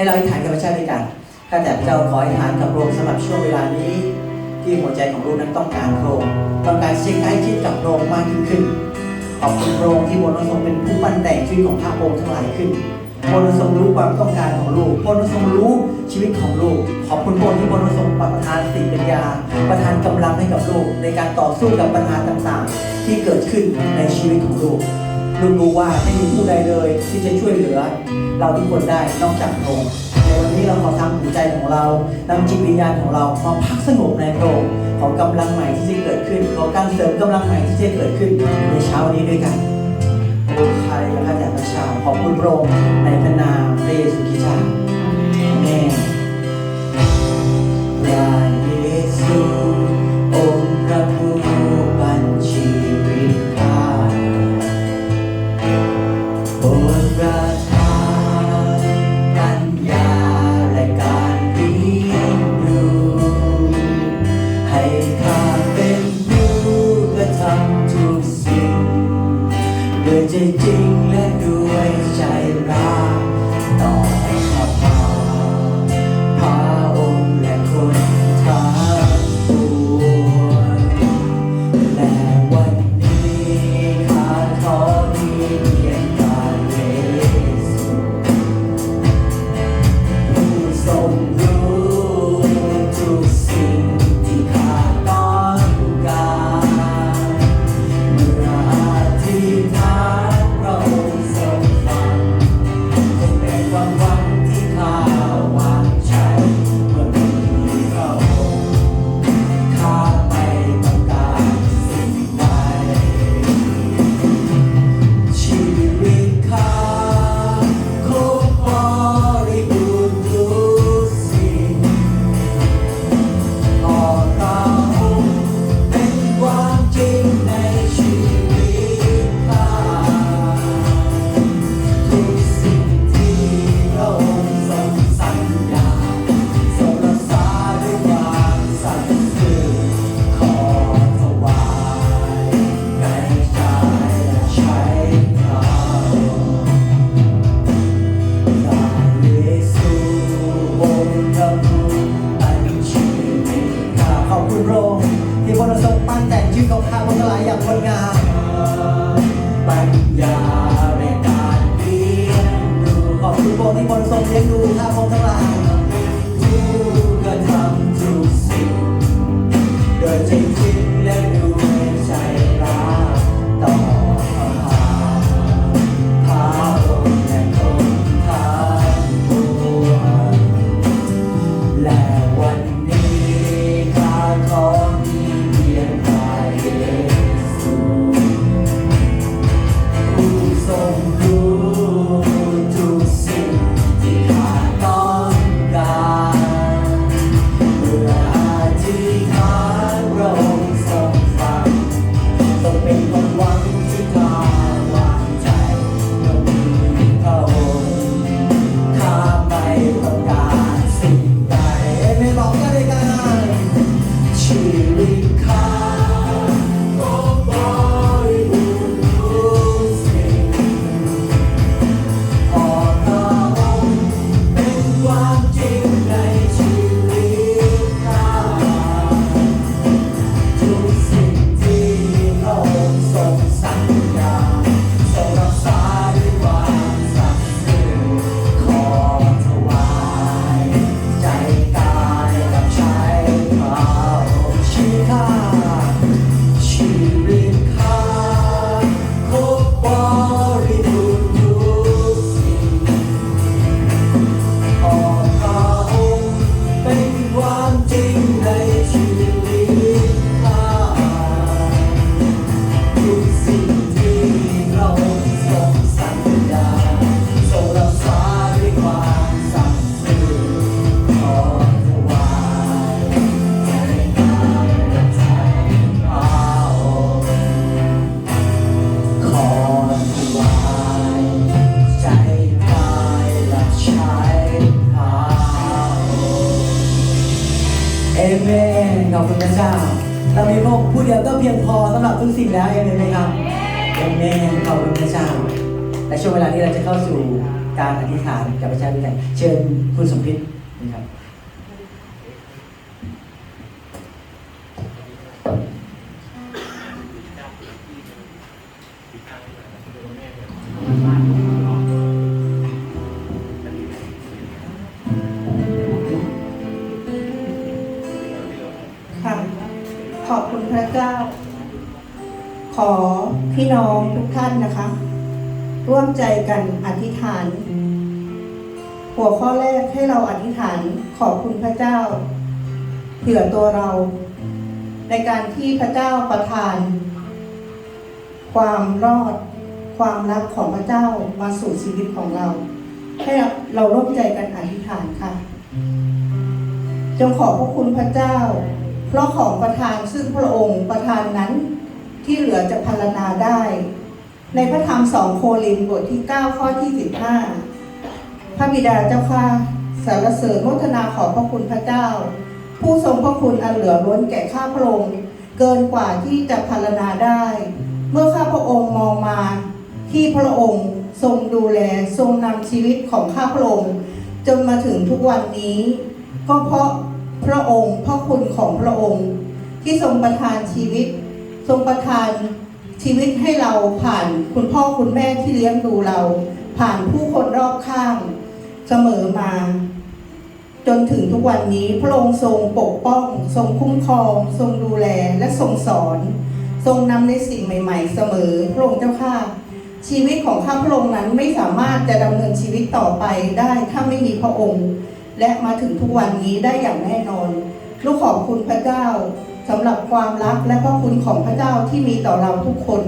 ให้เราอธิษฐานกับพระเจ้าด้วยกันข้าแต่พระเจ้าขออธิษฐานกับพระองค์สำหรับช่วงเวลานี้ ที่หัวใจของลูกนั้นต้องการพระองค์ต้องการที่จะใกล้ชิดกับพระองค์มากยิ่งขึ้น ขอบคุณพระองค์ที่บนทรงเป็นผู้ปั้นแต่งชีวิตของพระองค์ทั้งหลายขึ้นพระองค์ทรงรู้ความต้องการของลูกพระองค์ทรงรู้ชีวิตของลูก ขอบคุณพระองค์ที่พระองค์ทรงประทานสติปัญญา ประทานกำลังให้กับลูกในการต่อสู้กับปัญหาต่างๆ ที่เกิดขึ้นในชีวิตของลูกลูกรู้ว่าไม่มีผู้ใดเลยที่จะช่วยเหลือ เราทุกคนได้นอกจากพระองค์ในวันนี้เราขอทำหัวใจของเรานำจิตวิญญาณของเรามาพักสงบในพระองค์ขอกำลังใหม่ที่จะเกิดขึ้น ขอการเสริมกำลังใหม่ที่จะเกิดขึ้นในเช้านี้ด้วยกันโอ้ใครและข้าแต่พระเจ้าขอบคุณพระองค์ในพระนามพระเยซูคริสต์ แล้วเอเมนไหมครับเอเมนขอบคุณพระเจ้าและช่วงเวลานี้เราจะเข้าสู่การอธิษฐานกับพระเจ้าด้วยกันเชิญคุณสมพิษนะครับขอบคุณพระเจ้า ขอพี่น้องทุกท่านนะคะ ร่วมใจกันอธิษฐาน หัวข้อแรกให้เราอธิษฐานขอบคุณพระเจ้า เผื่อตัวเรา ในการที่พระเจ้าประทาน ความรอด ความรักของพระเจ้ามาสู่ชีวิตของเรา ให้เราร่วมใจกันอธิษฐานค่ะ จงขอบพระคุณพระเจ้า เพราะของประทานซึ่งพระองค์ประทานนั้น ที่เหลือจะพรรณนาได้ ในพระธรรมสองโครินบทที่ 9 ข้อที่ 15 พระบิดาเจ้าค่ะสรรเสริญโมทนาขอบพระคุณพระเจ้า ผู้ทรงพระคุณอันเหลือล้นแก่ข้าพระองค์เกินกว่าที่จะพรรณนาได้ เมื่อข้าพระองค์มองมา ที่พระองค์ทรงดูแลทรงนำชีวิตของข้าพระองค์จนมาถึงทุกวันนี้ ก็เพราะพระองค์พระคุณของพระองค์ ที่ทรงประทานชีวิต ทรงประทานชีวิตให้เราผ่านคุณพ่อคุณแม่ที่เลี้ยงดูเรา ผ่านผู้คนรอบข้างเสมอมา จนถึงทุกวันนี้พระองค์ทรงปกป้อง ทรงคุ้มครอง ทรงดูแลและทรงสอน ทรงนำในสิ่งใหม่ ๆ เสมอพระองค์เจ้าข้าชีวิตของข้าพระองค์นั้นไม่สามารถจะดำเนินชีวิตต่อไปได้ถ้าไม่มีพระองค์ และมาถึงทุกวันนี้ได้อย่างแน่นอน ลูกขอบคุณพระเจ้า สำหรับความรักและพระคุณของพระเจ้าที่มีต่อเราทุกคน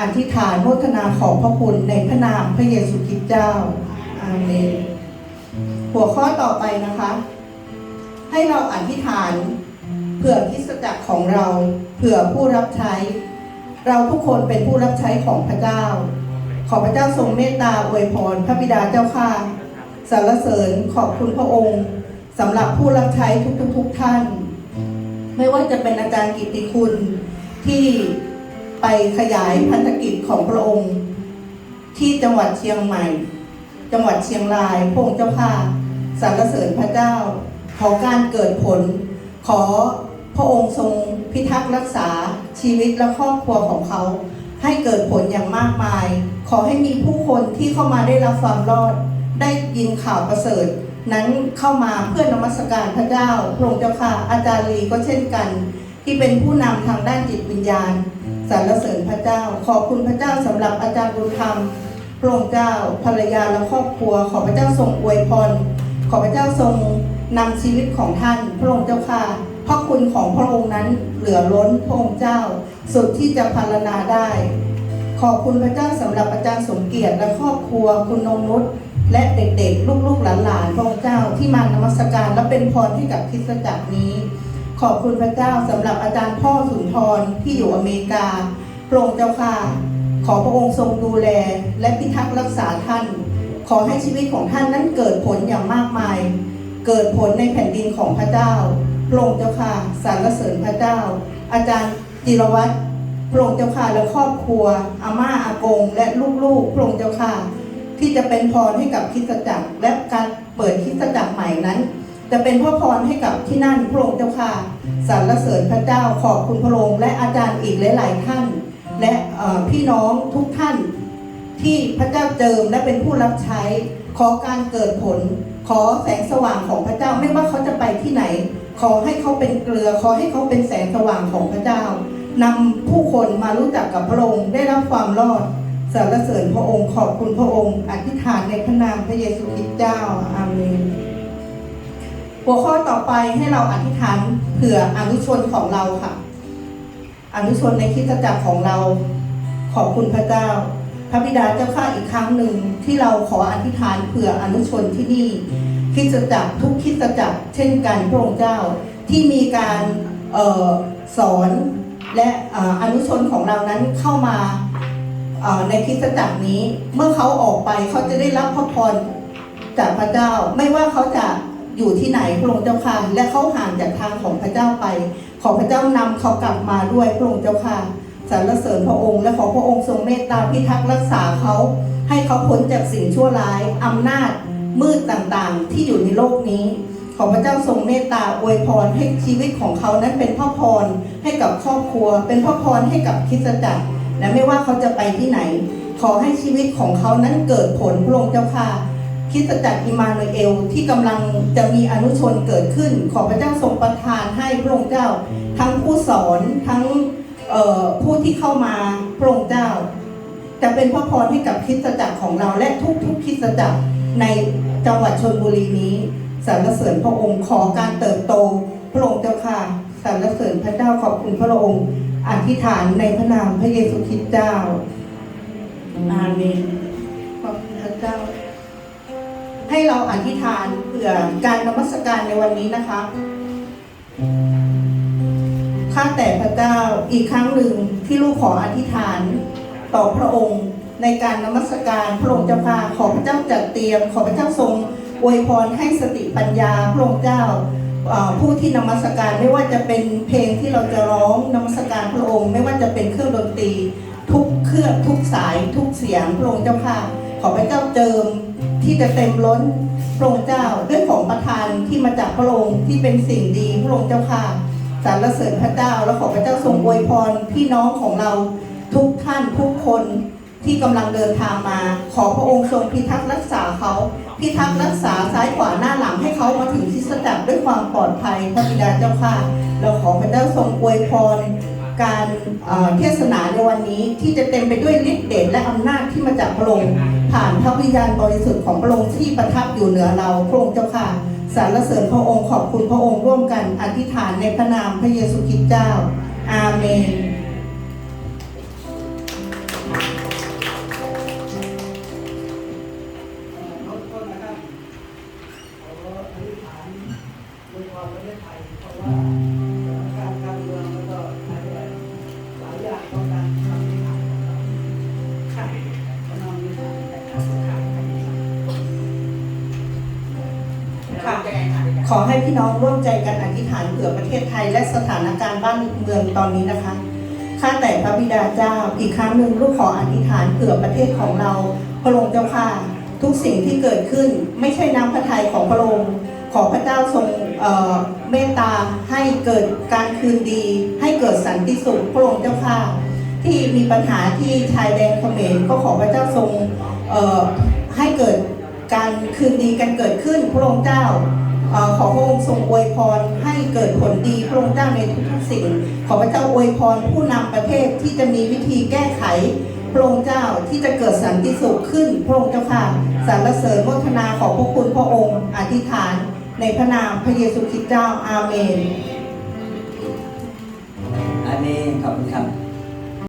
อธิษฐานโมทนาขอบพระคุณในพระนามพระเยซูคริสต์เจ้า อาเมน หัวข้อต่อไปนะคะ ให้เราอธิษฐานเผื่อคริสตจักรของเราเผื่อผู้รับใช้ เราทุกคนเป็นผู้รับใช้ของพระเจ้า ขอพระเจ้าทรงเมตตาอวยพรพระบิดาเจ้าข้าสรรเสริญขอบคุณพระองค์สำหรับผู้รับใช้ทุกๆทท่าน ไม่ว่าจะเป็นอาจารย์กิติคุณที่ไปขยายพันธกิจของพระองค์ ที่จังหวัดเชียงใหม่ จังหวัดเชียงรายพงเจ้าค่ะสรรเสริญพระเจ้า ขอการเกิดผล ขอพระองค์ทรงพิทักษ์รักษาชีวิตและครอบครัวของเขา ให้เกิดผลอย่างมากมาย ขอให้มีผู้คนที่เข้ามาได้รับความรอด ได้ยินข่าวประเสริฐ นั้นเข้ามาเพื่อนมัสการพระเจ้าพระองค์เจ้าค่ะอาจารย์ลีก็เช่นกัน ที่เป็นผู้นำทางด้านจิตวิญญาณสรรเสริญพระเจ้า ขอบคุณพระเจ้าสำหรับอาจารย์บุญธรรมพระองค์เจ้าภรรยาและครอบครัว ขอพระเจ้าทรงอวยพรขอพระเจ้าทรงนำชีวิตของท่าน พระองค์เจ้าค่ะพระคุณของพระองค์นั้นเหลือล้นพระองค์เจ้า สุดที่จะพรรณนาได้ ขอบคุณพระเจ้าสำหรับอาจารย์สมเกียรติและครอบครัวคุณนงนุชและเด็กๆ ลูกๆหลานๆพระองเจ้าที่มานมัสการและเป็นพรให้กับคริสตจักรนี้ ขอบคุณพระเจ้าสำหรับอาจารย์พ่อสุนทรที่อยู่อเมริกาพระองค์เจ้าค่ะ ขอพระองค์ทรงดูแล และพิทักษ์รักษาท่าน ขอให้ชีวิตของท่านนั้นเกิดผลอย่างมากมาย เกิดผลในแผ่นดินของพระเจ้าพระองค์เจ้าค่ะสรรเสริญพระเจ้า อาจารย์จิรวัตร พระองค์เจ้าค่ะและครอบครัวอาม่าอากง และลูกๆพระองค์เจ้าค่ะที่จะเป็นพรให้กับคิสจักร และการเปิดคิสจักรใหม่นั้น จะเป็นพระพรให้กับที่นั่นพระองค์เจ้าค่ะสรรเสริญพระเจ้าขอบคุณพระองค์และอาจารย์อีกหลายๆท่าน และพี่น้องทุกท่าน ที่พระเจ้าเจิมและเป็นผู้รับใช้ ขอการเกิดผล ขอแสงสว่างของพระเจ้าไม่ว่าเขาจะไปที่ไหน ขอให้เขาเป็นเกลือ ขอให้เขาเป็นแสงสว่างของพระเจ้า นำผู้คนมารู้จักกับพระองค์ได้รับความรอดสรรเสริญพระองค์ขอบคุณพระองค์ อธิษฐานในพระนามพระเยซูคริสต์เจ้าอาเมนหัวข้อต่อไปให้เราอธิษฐานเผื่ออนุชนของเราค่ะ อนุชนในคริสตจักรของเรา ขอบคุณพระเจ้า พระบิดาเจ้าข้าอีกครั้งหนึ่งที่เราขออธิษฐานเผื่ออนุชนที่นี่คริสตจักรทุกคริสตจักรเช่นกันพระองค์เจ้าที่มีการออสอน และอนุชนของเรานั้นเข้ามาในคริสตจักรนี้ เมื่อเขาออกไปเขาจะได้รับพระพรจากพระเจ้า ไม่ว่าเขาจะอยู่ที่ไหนพระองค์เจ้าค่ะ และเขาห่างจากทางของพระเจ้าไป ขอพระเจ้านำเขากลับมาด้วยพระองค์เจ้าค่ะสรรเสริญพระองค์และขอพระองค์ทรงเมตตาพิทักษ์รักษาเขา ให้เขาพ้นจากสิ่งชั่วร้ายอำนาจมืดต่างๆ ที่อยู่ในโลกนี้ ขอพระเจ้าทรงเมตตาอวยพรให้ชีวิตของเขานั้นเป็นพ่อพรให้กับครอบครัว เป็นพ่อพรให้กับคริสตจักรและไม่ว่าเขาจะไปที่ไหน ขอให้ชีวิตของเขานั้นเกิดผลพระองค์เจ้าค่ะคริสตจักรอิมานูเอลที่กำลังจะมีอนุชนเกิดขึ้น ขอพระเจ้าทรงประทานให้พระองค์เจ้า ทั้งผู้สอนทั้งผู้ที่เข้ามาพระองค์เจ้า จะเป็นพระพรให้กับคริสตจักรของเราและทุกๆคริสตจักรในจังหวัดชนบุรีนี้ สรรเสริญพระองค์ขอการเติบโต พระองค์เจ้าค่ะสรรเสริญพระเจ้าขอบคุณพระองค์ อธิษฐานในพระนามพระเยซูคริสต์เจ้า อาเมนขอบคุณพระเจ้า ให้เราอธิษฐานเผื่อการนมัสการในวันนี้นะคะข้าแต่พระเจ้าอีกครั้งหนึ่งที่ลูกขออธิษฐานต่อพระองค์ในการนมัสการพระองค์เจ้าค่ะขอพระเจ้าจัดเตรียม ขอพระเจ้าทรง อวยพรให้สติปัญญาพระองค์เจ้าผู้ที่นมัสการไม่ว่าจะเป็นเพลงที่เราจะร้องนมัสการพระองค์ ไม่ว่าจะเป็นเครื่องดนตรี ทุกเครื่องทุกสาย ทุกเสียงพระองค์เจ้าค่ะขอพระเจ้าเจิมที่จะเต็มล้นพระองค์เจ้าด้วยของประทานที่มาจากพระองค์ที่เป็นสิ่งดีพระองค์เจ้าค่ะสรรเสริญพระเจ้าและขอพระเจ้าทรงอวยพรพี่น้องของเราทุกท่านทุกคน ที่กำลังเดินทางมา ขอพระองค์ทรงพิทักษ์รักษาเขา พิทักษ์รักษาซ้ายขวาหน้าหลังให้เขามาถึงที่สจักด้วยความปลอดภัยพระบิดาเจ้าค่ะ เราขอพระเจ้าทรงอวยพรการเอ่อเทศนาในวันนี้ที่จะเต็มไปด้วยฤทธิ์เดชและอำนาจที่มาจากพระองค์ผ่านพระวิญญาณบริสุทธิ์ของพระองค์ที่ประทับอยู่เหนือเราพระองค์เจ้าค่ะสรรเสริญพระองค์ขอบคุณพระองค์ร่วมกันอธิษฐานในพระนามพระเยซูคริสต์เจ้า อาเมน ขอให้พี่น้องร่วมใจกันอธิษฐานเผื่อประเทศไทยและสถานการณ์บ้านเมืองตอนนี้นะคะ ข้าแต่พระบิดาเจ้าอีกครั้งหนึ่งลูกขออธิษฐานเผื่อประเทศของเรา พระองค์เจ้าค่ะทุกสิ่งที่เกิดขึ้นไม่ใช่น้ำพระทัยของพระองค์ ขอพระเจ้าทรงเมตตาให้เกิดการคืนดี ให้เกิดสันติสุขพระองค์เจ้าค่ะที่มีปัญหาที่ชายแดนเขมรก็ขอพระเจ้าทรงให้เกิดการคืนดีกันเกิดขึ้นพระองค์เจ้า ขอพระองค์ทรงอวยพรให้เกิดผลดีพระองค์เจ้าในทุกๆสิ่ง ขอพระเจ้าอวยพรผู้นำประเทศที่จะมีวิธีแก้ไขพระองค์เจ้าที่จะเกิดสันติสุขขึ้นพระองค์เจ้าค่ะสรรเสริญโมทนาขอบพระคุณพระองค์อธิษฐาน ในพระนามพระเยซูคริสต์เจ้าอาเมนอาเมนขอบคุณครับ